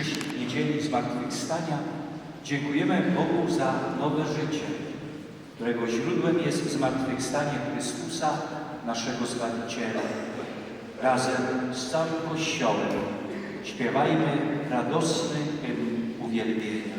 mszy niedzieli zmartwychwstania dziękujemy Bogu za nowe życie, którego źródłem jest zmartwychwstanie Chrystusa, naszego Zbawiciela. Razem z całym Kościołem śpiewajmy radosny hymn uwielbienia.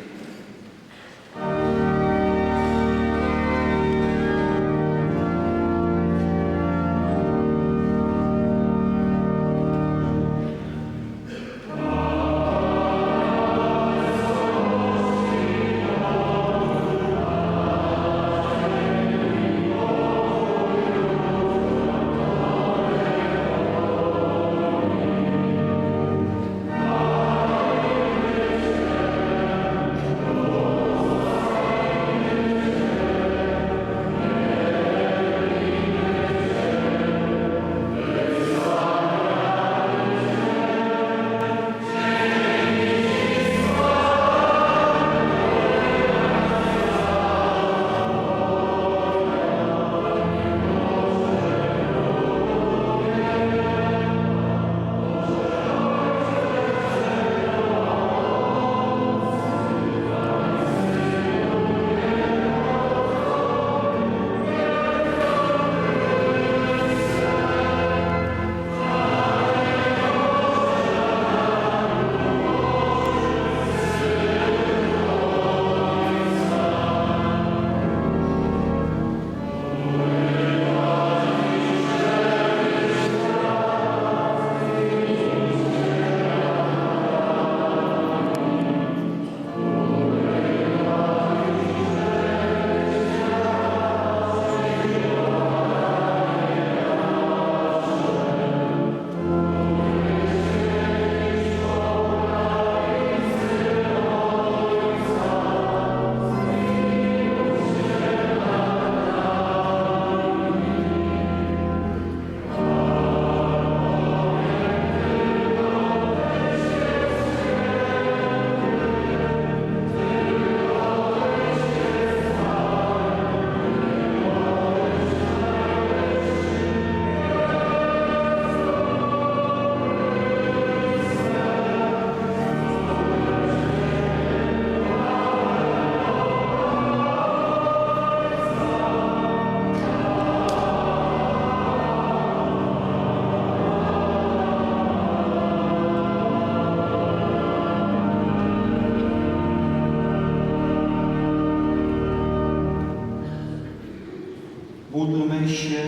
Módlmy się.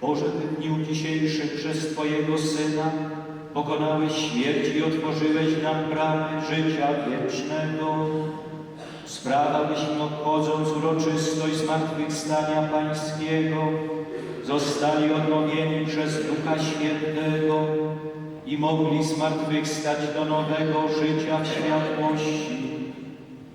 Boże, w dniu dzisiejszym przez Twojego Syna pokonałeś śmierć i otworzyłeś nam bramy życia wiecznego. Sprawa, byśmy obchodząc uroczystość zmartwychwstania Pańskiego, zostali odnowieni przez Ducha Świętego i mogli zmartwychwstać do nowego życia w światłości